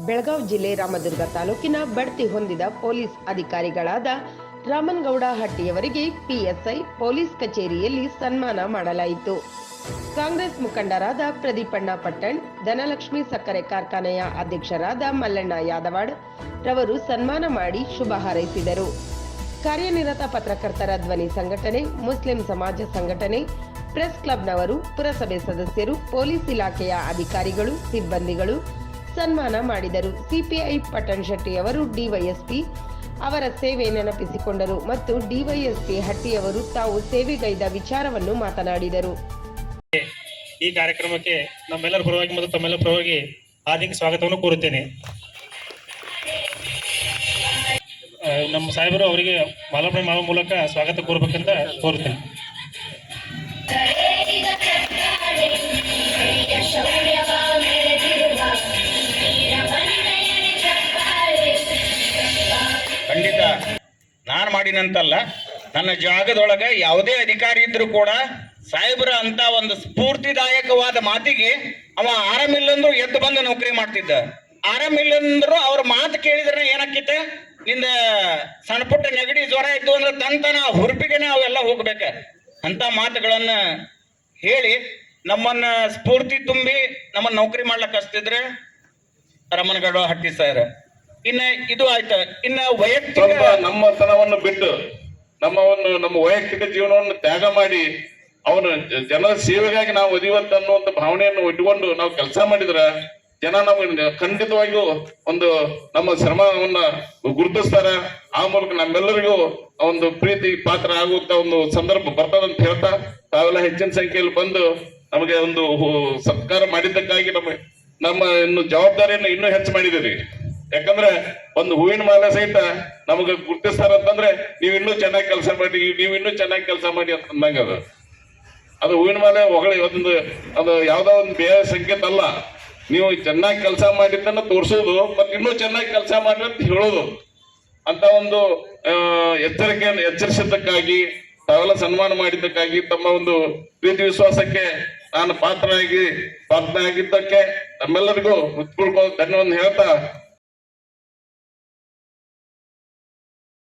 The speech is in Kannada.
ಬೆಳಗಾವಿ ಜಿಲ್ಲೆ ರಾಮದುರ್ಗ ತಾಲೂಕಿನ ಬಡ್ತಿ ಹೊಂದಿದ ಪೊಲೀಸ್ ಅಧಿಕಾರಿಗಳಾದ ರಾಮನ್ಗೌಡ ಹಟ್ಟಿಯವರಿಗೆ ಪಿಎಸ್ಐ, ಪೊಲೀಸ್ ಕಚೇರಿಯಲ್ಲಿ ಸನ್ಮಾನ ಮಾಡಲಾಯಿತು. ಕಾಂಗ್ರೆಸ್ ಮುಖಂಡರಾದ ಪ್ರದೀಪಣ್ಣ ಪಟ್ಟಣ್, ಧನಲಕ್ಷ್ಮಿ ಸಕ್ಕರೆ ಕಾರ್ಖಾನೆಯ ಅಧ್ಯಕ್ಷರಾದ ಮಲ್ಲಣ್ಣ ಯಾದವಾಡ್ ರವರು ಸನ್ಮಾನ ಮಾಡಿ ಶುಭ ಹಾರೈಸಿದರು. ಕಾರ್ಯನಿರತ ಪತ್ರಕರ್ತರ ಧ್ವನಿ ಸಂಘಟನೆ, ಮುಸ್ಲಿಂ ಸಮಾಜ ಸಂಘಟನೆ, ಪ್ರೆಸ್ ಕ್ಲಬ್ನವರು, ಪುರಸಭೆ ಸದಸ್ಯರು, ಪೊಲೀಸ್ ಇಲಾಖೆಯ ಅಧಿಕಾರಿಗಳು, ಸಿಬ್ಬಂದಿಗಳು ಸನ್ಮಾನ ಮಾಡಿದರು. ಸಿಪಿಐ ಪಟನ್ ಶೆಟ್ಟಿ ಅವರು ಡಿವೈಎಸ್ಪಿ ಅವರ ಸೇವೆ ನೆನಪಿಸಿಕೊಂಡರು ಮತ್ತು ಡಿವೈಎಸ್ಪಿ ಹಟ್ಟಿಯವರು ತಾವು ಸೇವೆಗೈದ ವಿಚಾರವನ್ನು ಮಾತನಾಡಿದರು. ಈ ಕಾರ್ಯಕ್ರಮಕ್ಕೆ ನಮ್ಮೆಲ್ಲರ ಪರವಾಗಿ ಮತ್ತು ತಮ್ಮೆಲ್ಲರ ಪರವಾಗಿ ಹಾರ್ದಿಕ ಸ್ವಾಗತವನ್ನು ಕೋರುತ್ತೇನೆ. ನಮ್ಮ ಸಾಹೇಬರು ಅವರಿಗೆ ಮಾಲಾಪಣೆ ಮಾಡುವ ಮೂಲಕ ಸ್ವಾಗತ ಕೋರ್ಬೇಕಂತ ಕೋರುತ್ತೇನೆ. ನಾನು ಮಾಡಿನಂತಲ್ಲ, ನನ್ನ ಜಾಗದೊಳಗೆ ಯಾವುದೇ ಅಧಿಕಾರಿ ಇದ್ರು ಕೂಡ ಸಾಹೇಬರ ಅಂತ ಒಂದು ಸ್ಫೂರ್ತಿದಾಯಕವಾದ ಮಾತಿಗೆ ಅವ ಆರಾಮಿಲ್ಲಂದ್ರು ಎದ್ದು ಬಂದು ನೌಕರಿ ಮಾಡ್ತಿದ್ದ. ಆರಾಮಿಲ್ಲಂದ್ರು ಅವ್ರ ಮಾತು ಕೇಳಿದ್ರೆ ಏನಾಕಿತ್ತೆ ನಿಂದ ಸಣ್ಣ ಪುಟ್ಟ ನೆಗಡಿ ಜ್ವರ ಇದ್ದು ಅಂದ್ರೆ ತಂತನ ಹುರುಪಿಗೆನೆ ಅವೆಲ್ಲ ಹೋಗ್ಬೇಕ. ಅಂತ ಮಾತುಗಳನ್ನ ಹೇಳಿ ನಮ್ಮನ್ನ ಸ್ಫೂರ್ತಿ ತುಂಬಿ ನಮ್ಮನ್ನ ನೌಕರಿ ಮಾಡ್ಲಕ್ಕೆ ಹಚ್ತಿದ್ರೆ ರಮಣಗೌಡ ಹಟ್ಟಿ ಸರ್. ಇನ್ನ ಇದು ಆಯ್ತ. ಇನ್ನ ವೈಯಕ್ತಿಕ ನಮ್ಮ ನಮ್ಮತನವನ್ನು ಬಿಟ್ಟು ನಮ್ಮ ಒಂದು ನಮ್ಮ ವೈಯಕ್ತಿಕ ಜೀವನವನ್ನು ತ್ಯಾಗ ಮಾಡಿ ಅವನು ಜನರ ಸೇವೆಗಾಗಿ ನಾವು ಒದಿವಂತ ಅನ್ನುವಂತ ಭಾವನೆಯನ್ನು ಇಟ್ಕೊಂಡು ನಾವು ಕೆಲಸ ಮಾಡಿದ್ರ ಜನ ನಮಗೆ ಖಂಡಿತವಾಗಿಯೂ ಒಂದು ನಮ್ಮ ಶ್ರಮವನ್ನ ಗುರುತಿಸ್ತಾರ. ಆ ಮೂಲಕ ನಮ್ಮೆಲ್ಲರಿಗೂ ಒಂದು ಪ್ರೀತಿ ಪಾತ್ರ ಆಗುವಂತ ಒಂದು ಸಂದರ್ಭ ಬರ್ತದಂತ ಹೇಳ್ತಾ ತಾವೆಲ್ಲ ಹೆಚ್ಚಿನ ಸಂಖ್ಯೆಯಲ್ಲಿ ಬಂದು ನಮಗೆ ಒಂದು ಸತ್ಕಾರ ಮಾಡಿದ್ದಕ್ಕಾಗಿ ನಮ್ಮ ನಮ್ಮ ಇನ್ನು ಜವಾಬ್ದಾರಿಯನ್ನು ಇನ್ನೂ ಹೆಚ್ಚು ಮಾಡಿದಿರಿ ಯಾಕಂದ್ರೆ ಒಂದು ಹೂವಿನ ಮಾಲೆ ಸಹಿತ ನಮಗೆ ಗುರ್ತಿಸ್ತಾರ ಅಂತಂದ್ರೆ ನೀವು ಇನ್ನೂ ಚೆನ್ನಾಗಿ ಕೆಲಸ ಮಾಡಿ, ನೀವು ಇನ್ನೂ ಚೆನ್ನಾಗಿ ಕೆಲಸ ಮಾಡಿ ಅಂತ ಅಂದಂಗ ಅದು. ಅದು ಹೂವಿನ ಮಾಲೆ ಹೊಗಳಿ ಒಂದು ಅದು ಯಾವ್ದೋ ಒಂದು ಬೇರೆ ಸಂಕೇತ ಅಲ್ಲ. ನೀವು ಚೆನ್ನಾಗಿ ಕೆಲಸ ಮಾಡಿದ್ದನ್ನ ತೋರಿಸೋದು, ಮತ್ತೆ ಇನ್ನೂ ಚೆನ್ನಾಗಿ ಕೆಲಸ ಮಾಡಿ ಅಂತ ಹೇಳೋದು. ಅಂತ ಒಂದು ಎಚ್ಚರಿಕೆಯನ್ನು ಎಚ್ಚರಿಸಿದ್ದಕ್ಕಾಗಿ, ತಾವೆಲ್ಲ ಸನ್ಮಾನ ಮಾಡಿದ್ದಕ್ಕಾಗಿ, ತಮ್ಮ ಒಂದು ಪ್ರೀತಿ ವಿಶ್ವಾಸಕ್ಕೆ ನಾನು ಪಾತ್ರನಾಗಿ ಆಗಿದ್ದಕ್ಕೆ ನಮ್ಮೆಲ್ಲರಿಗೂ ಹೃತ್ಪೂರ್ವಕ ಧನ್ಯವನ್ನು ಹೇಳ್ತಾ